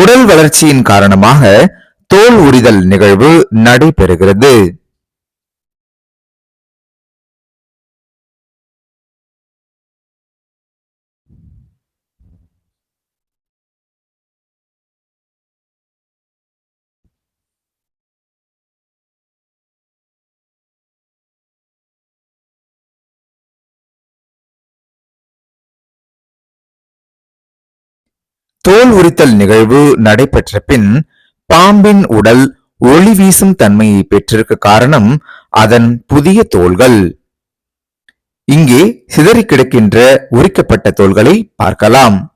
உடல் வளர்ச்சியின் காரணமாக தோல் உரிதல் நிகழ்வு நடைபெறுகிறது. தோல் உரித்தல் நிகழ்வு நடைபெற்ற பின் பாம்பின் உடல் ஒளி வீசும் தன்மையை பெற்றிருக்க காரணம் அதன் புதிய தோள்கள். இங்கே சிதறிக் கிடக்கின்ற உரிக்கப்பட்ட தோள்களை பார்க்கலாம்.